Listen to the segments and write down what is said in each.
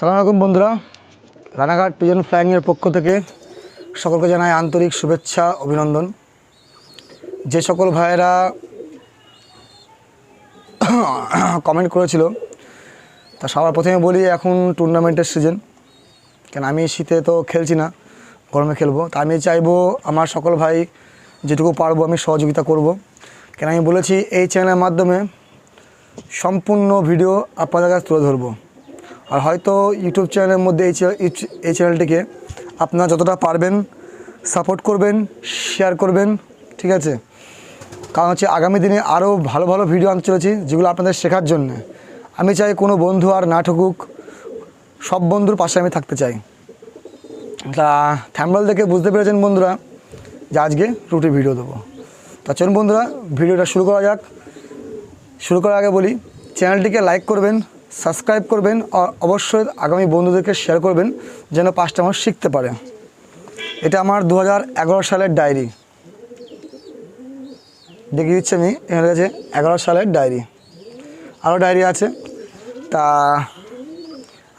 সালাম আলাইকুম, বন্ধুরা। রানাঘাট পিজন ফ্লাইংয়ের পক্ষ থেকে সকলকে জানাই আন্তরিক শুভেচ্ছা, অভিনন্দন। যে সকল ভাইয়েরা কমেন্ট করেছিল তা সবার প্রথমে বলি, এখন টুর্নামেন্টের সিজন কেন, আমি শীতে তো খেলছি না, গরমে খেলব। তা আমি চাইব, আমার সকল ভাই যেটুকু পারব, আমি সহযোগিতা করব। কেন, আমি বলেছি, এই চ্যানেলের মাধ্যমে সম্পূর্ণ ভিডিও আপনাদের কাছে তুলে ধরবো। আর হয়তো ইউটিউব চ্যানেলের মধ্যে এই এই চ্যানেলটিকে আপনারা যতটা পারবেন সাপোর্ট করবেন শেয়ার করবেন, ঠিক আছে? কারণ হচ্ছে আগামী দিনে আরও ভালো ভালো ভিডিও আনতে চলেছি যেগুলো আপনাদের শেখার জন্য। আমি চাই কোনো বন্ধু আর না ঠকুক, সব বন্ধুর পাশে আমি থাকতে চাই। তা থ্যাম্বল দেখে বুঝতে পেরেছেন বন্ধুরা যে আজকে রুটি ভিডিও দেবো। তা চলুন বন্ধুরা ভিডিওটা শুরু করা যাক। শুরু করার আগে বলি চ্যানেলটিকে লাইক করবেন সাবস্ক্রাইব করবেন অবশ্যই আগামী বন্ধুদেরকে শেয়ার করবেন যেন পাঁচটা মানুষ শিখতে পারে। এটা আমার দু হাজার এগারো সালের ডায়েরি দেখিয়ে দিচ্ছি আমি এখানে কাছে এগারো সালের ডায়েরি আরও ডায়েরি আছে। তা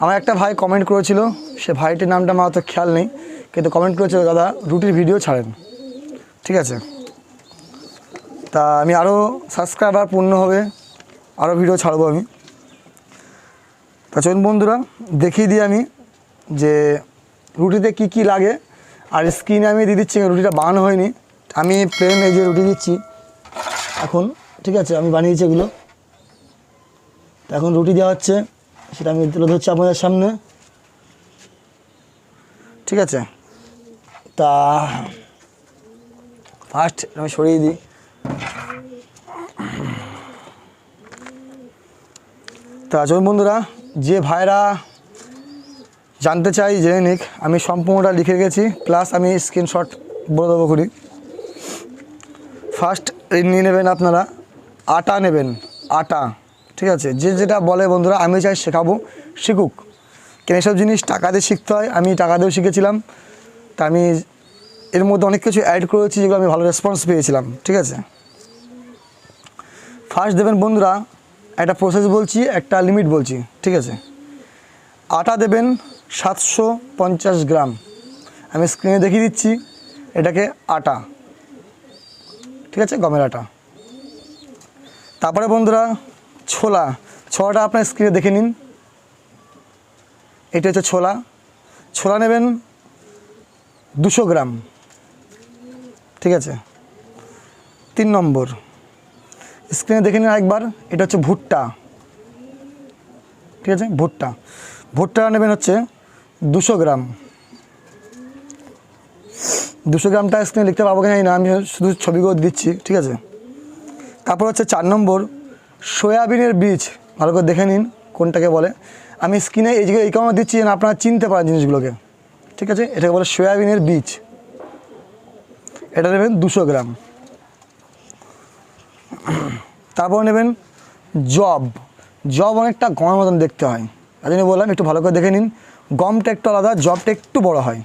আমার একটা ভাই কমেন্ট করেছিল। সে ভাইটির নামটা আমার অত খেয়াল নেই। কিন্তু কমেন্ট করেছিল, দাদা, রুটির ভিডিও ছাড়েন। ঠিক আছে। তা আমি আরও সাবস্ক্রাইবার পূর্ণ হবে। আরও ভিডিও ছাড়বো আমি। তা চলুন বন্ধুরা, দেখিয়ে দিই আমি যে রুটিতে কি কি লাগে। আর স্ক্রিনে আমি দিয়ে দিচ্ছি রুটিটা বানানো হয়নি। আমি প্লেন এই যে রুটি দিচ্ছি। এখন, ঠিক আছে, আমি বানিয়েছি এগুলো। তা এখন রুটি দেওয়া হচ্ছে, সেটা আমি তুলে ধরছি আপনাদের সামনে। ঠিক আছে? তা ফার্স্ট আমি সরিয়ে দিই। তা চলুন বন্ধুরা যে ভাইরা জানতে চাই, জেনে নিক, আমি সম্পূর্ণটা লিখে গেছি প্লাস আমি স্ক্রিনশট বলে দেবো করি ফার্স্ট নিয়ে নেবেন আপনারা, আটা নেবেন, আটা, ঠিক আছে? যে যেটা বলে বন্ধুরা, আমি চাই শেখাবো, শিখুক। কেন এসব জিনিস টাকা দিয়ে শিখতে হয়? আমি টাকা দিয়েও শিখেছিলাম, তা আমি এর মধ্যে অনেক কিছু অ্যাড করেছি, যেগুলো আমি ভালো রেসপন্স পেয়েছিলাম, ঠিক আছে? ফার্স্ট দেবেন বন্ধুরা একটা প্রসেস বলছি, একটা লিমিট বলছি, ঠিক আছে? আটা দেবেন সাতশো পঞ্চাশ গ্রাম। আমি স্ক্রিনে দেখিয়ে দিচ্ছি, এটাকে আটা, ঠিক আছে? গমের আটা। তারপরে বন্ধুরা, ছোলা। ছোলাটা আপনার স্ক্রিনে দেখে নিন। এটা হচ্ছে ছোলা। ছোলা নেবেন দুশো গ্রাম, ঠিক আছে? তিন নম্বর। স্ক্রিনে দেখে নিন একবার এটা হচ্ছে ভুট্টা। ঠিক আছে? ভুট্টা। ভুট্টা নেবেন হচ্ছে দুশো গ্রাম। দুশো গ্রামটা স্ক্রিনে লিখতে পারব কিনা না। আমি শুধু ছবিগুলো দিচ্ছি, ঠিক আছে? তারপর হচ্ছে চার নম্বর, সয়াবিনের বীজ। ভালো করে দেখে নিন কোনটাকে বলে। আমি স্ক্রিনে এই এই কারণে দিচ্ছি যেন আপনারা চিনতে পারেন জিনিসগুলোকে। ঠিক আছে? এটাকে বলে সয়াবিনের বীজ। এটা নেবেন দুশো গ্রাম। তারপর নেবেন জব। জব অনেকটা গমের মতন দেখতে হয়। তাই জন্য বললাম, একটু ভালো করে দেখে নিন। গমটা একটু আলাদা, জবটা একটু বড় হয়।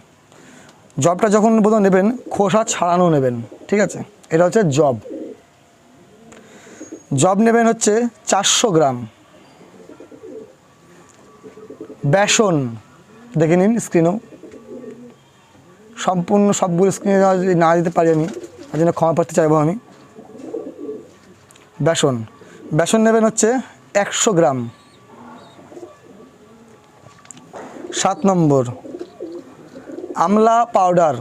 জবটা যখন বোধহয় নেবেন, খোসা ছাড়ানো নেবেন, ঠিক আছে? এটা হচ্ছে জব। জব নেবেন হচ্ছে চারশো গ্রাম। বেসন, দেখে নিন স্ক্রিনেও সম্পূর্ণ সবগুলো স্ক্রিনে না দিতে পারি আমি, তার জন্য ক্ষমা প্রার্থী চাইব আমি। বেসন। বেসন নেবেন হচ্ছে একশো গ্রাম। সাত নম্বর। আমলা পাউডার।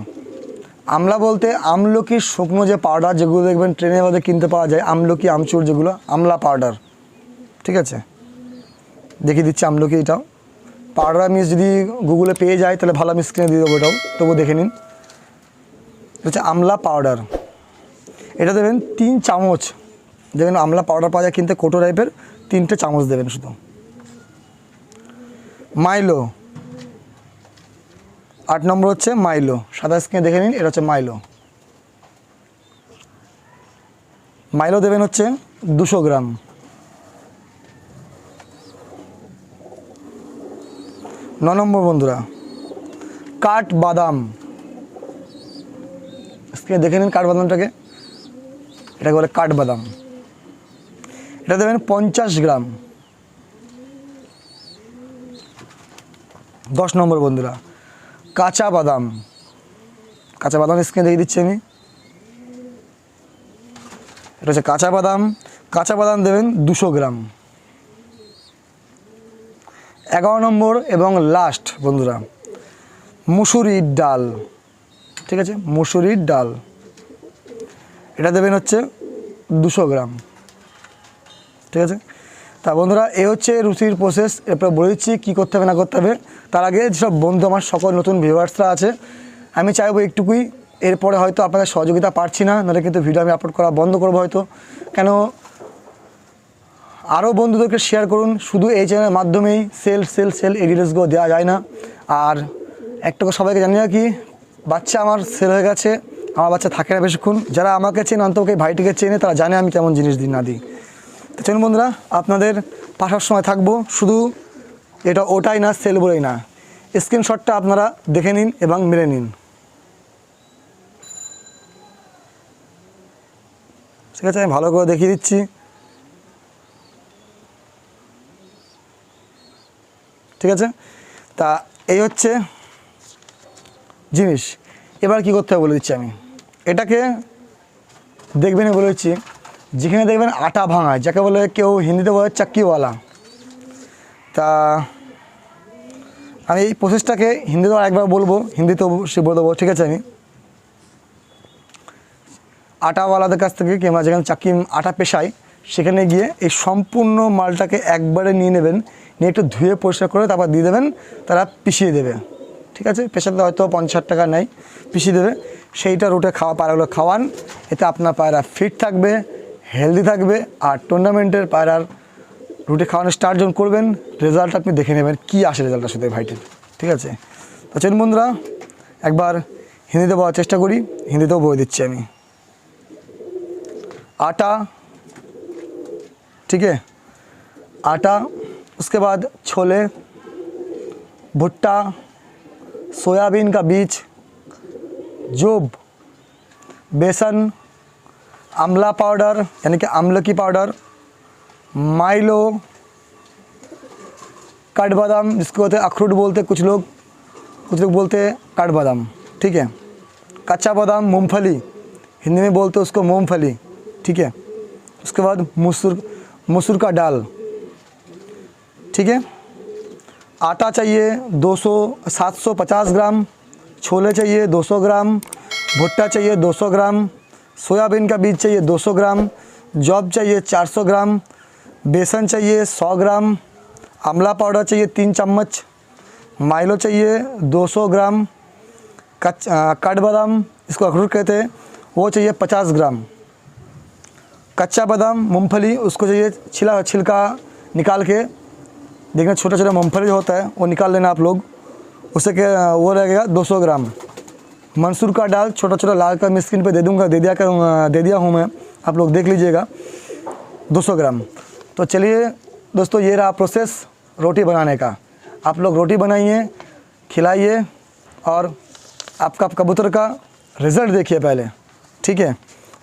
আমলা বলতে আমলকির শুকনো যে পাউডার যেগুলো দেখবেন ট্রেনের মধ্যে কিনতে পাওয়া যায়, আমলকি, আমচুর যেগুলো, আমলা পাউডার। ঠিক আছে? দেখিয়ে দিচ্ছি আমলকি এটাও। পাউডার আমি যদি গুগলে পেয়ে যাই, তাহলে ভালো আমি স্ক্রিনে দিয়ে দেবো এটাও। তবু দেখে নিন। হচ্ছে আমলা পাউডার। এটা দেবেন তিন চামচ দেখবেন আমলা পাউডার পাওয়া যায় কিনতে কোটো টাইপের তিনটে চামচ দেবেন শুধু। মাইলো আট নম্বর হচ্ছে মাইলো সাদা স্ক্রিনে দেখে নিন, এটা হচ্ছে মাইলো মাইলো দেবেন হচ্ছে দুশো গ্রাম। ন নম্বর বন্ধুরা, কাঠ বাদাম। স্ক্রিনে দেখে নিন কাঠ বাদামটাকে, এটাকে বলে কাঠ বাদাম। এটা দেবেন পঞ্চাশ গ্রাম। দশ নম্বর বন্ধুরা, কাঁচা বাদাম। কাঁচা বাদাম স্ক্রিনে দিয়ে দিচ্ছি আমি। এটা হচ্ছে কাঁচা বাদাম। কাঁচা বাদাম দেবেন দুশো গ্রাম। এগারো নম্বর এবং লাস্ট বন্ধুরা, মুসুরির ডাল। ঠিক আছে, মুসুরির ডাল। এটা দেবেন হচ্ছে দুশো গ্রাম। ঠিক আছে? তা বন্ধুরা, এ হচ্ছে রুচির প্রসেস এরপরে বলে দিচ্ছি কী করতে হবে, না করতে হবে। তার আগে যেসব বন্ধু আমার, সকল নতুন ভিউয়ার্সরা আছে, আমি চাইব একটুকুই, এরপরে হয়তো আপনাদের সহযোগিতা পারছি না, নাহলে কিন্তু ভিডিও আমি আপলোড করা বন্ধ করব হয়তো। কেন? আরও বন্ধুদেরকে শেয়ার করুন, শুধু এই চ্যানেলের মাধ্যমেই সেল সেল সেল এই ডিটেলসগুলো দেওয়া যায় না। আর একটা সবাইকে জানি কি বাচ্চা আমার সেল হয়ে গেছে, আমার বাচ্চা থাকে না বেশিক্ষণ। যারা আমাকে চেনে অন্তকে ভাইটিকে চেনে, তারা জানে আমি কেমন জিনিস দিই না দিই। চলুন বন্ধুরা, আপনাদের পাশার সময় থাকব। শুধু এটা ওটাই না, সেল বলেই না। স্ক্রিনশটটা আপনারা দেখে নিন এবং মেরে নিন। ঠিক আছে, আমি ভালো করে দেখিয়ে দিচ্ছি। ঠিক আছে? তা এই হচ্ছে জিনিস। এবার কি করতে হবে বলে দিচ্ছি আমি। এটাকে দেখবেন বলে দিচ্ছি। যেখানে দেখবেন আটা ভাঙা যাকে বলে কেউ হিন্দিতে বলে চাক্কিওয়ালা। তা আমি এই প্রসেসটাকে হিন্দিতেও একবার বলব, হিন্দিতেও সে বলে দেবো, ঠিক আছে আমি? আটাওয়ালাদের কাছ থেকে কিংবা যেখানে চাকি, আটা পেশায় সেখানে গিয়ে এই সম্পূর্ণ মালটাকে একবারে নিয়ে নেবেন, নিয়ে একটু ধুয়ে পরিষ্কার করে তারপর দিয়ে দেবেন, তারা পিষিয়ে দেবে। ঠিক আছে? পেশাতে হয়তো পঞ্চাশ টাকা নেয়, পিষিয়ে দেবে। সেইটা রুটে খাওয়া, পায়রাগুলো খাওয়ান, এতে আপনার পায়রা ফিট থাকবে হেলদি থাকবে আর টুর্নামেন্টের পায়রার রুটে খাওয়ানো স্টার্ট যখন করবেন রেজাল্ট আপনি দেখে নেবেন কী আসে রেজাল্ট আসলে ভাইটের ঠিক আছে তো চলুন বন্ধুরা একবার হিন্দিতে বলার চেষ্টা করি হিন্দিতেও বলে দিচ্ছি আমি आटा ठीक है आटा उसके बाद छोले भुट्टा सोयाबीन का बीज जोब बेसन आमला पाउडर, यानी कि आमल की पाउडर, माइलो काठबादाम जिसको होते हैं अखरोट बोलते कुछ लोग कुछ लोग बोलते हैं काठबादाम ठीक है? कच्चा बादाम, मूंगफली, हिंदी में बोलते उसको मूंगफली, ठीक है? उसके बाद मसूर मसूर का दाल, ठीक है? आटा चाहिए 200 750 ग्राम, छोले चाहिए 200 ग्राम, भुट्टा चाहिए 200 ग्राम सोयाबीन का बीज चाहिए 200 ग्राम, जॉब चाहिए 400 ग्राम, बेसन चाहिए 100 ग्राम आमला पाउडर चाहिए तीन चम्मच, माइलो चाहिए 200 ग्राम, कच काठबादाम इसको अखरूट कहते हैं, वो चाहिए 50 ग्राम। कच्चा बादाम, मूंगफली, उसको चाहिए छिला, छिलका निकाल के, देखना छोटा छोटा मूंगफली होता है, वो निकाल लेना आप लोग, उसे क्या, वो रहेगा 200 ग्राम। मंसूर का दाल, छोटा छोटा लाल का मैं स्क्रीन पर दे दूँगा, दे दिया करूँगा दे दिया हूँ मैं। आप लोग देख लीजिएगा। 200 ग्राम। तो चलिए दोस्तों, ये रहा प्रोसेस रोटी बनाने का। आप लोग रोटी बनाइए, खिलाइए और आपका कबूतर का रिज़ल्ट देखिए पहले। ठीक है?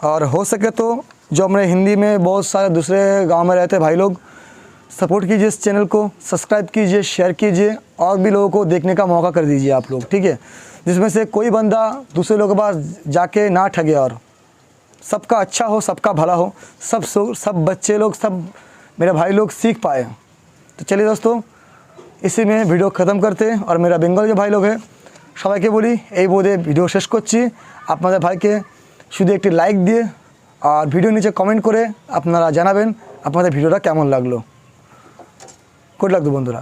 और हो सके तो जो हमारे हिंदी में बहुत सारे दूसरे गाँव में रहते भाई लोग, सपोर्ट कीजिए इस चैनल को, सब्सक्राइब कीजिए शेयर कीजिए और भी लोगों को देखने का मौका कर दीजिए आप लोग। ठीक है? जिसमें से कोई बंदा दूसरे लोगों के पास जाके ना ठगे और सबका अच्छा हो सबका भला हो सब सो- सब बच्चे लोग सब मेरे भाई लोग सीख पाए तो चलिए दोस्तों इसी में ভিডিও খতম করতে আর মেরা বেঙ্গল যে ভাই লোক হে সবাইকে বলি এই বোধে ভিডিও শেষ করছি আপনাদের ভাইকে শুধু একটি লাইক দিয়ে আর ভিডিও নিচে কমেন্ট করে আপনারা জানাবেন আপনাদের ভিডিওটা কেমন লাগলো গুড লাগতো বন্ধুরা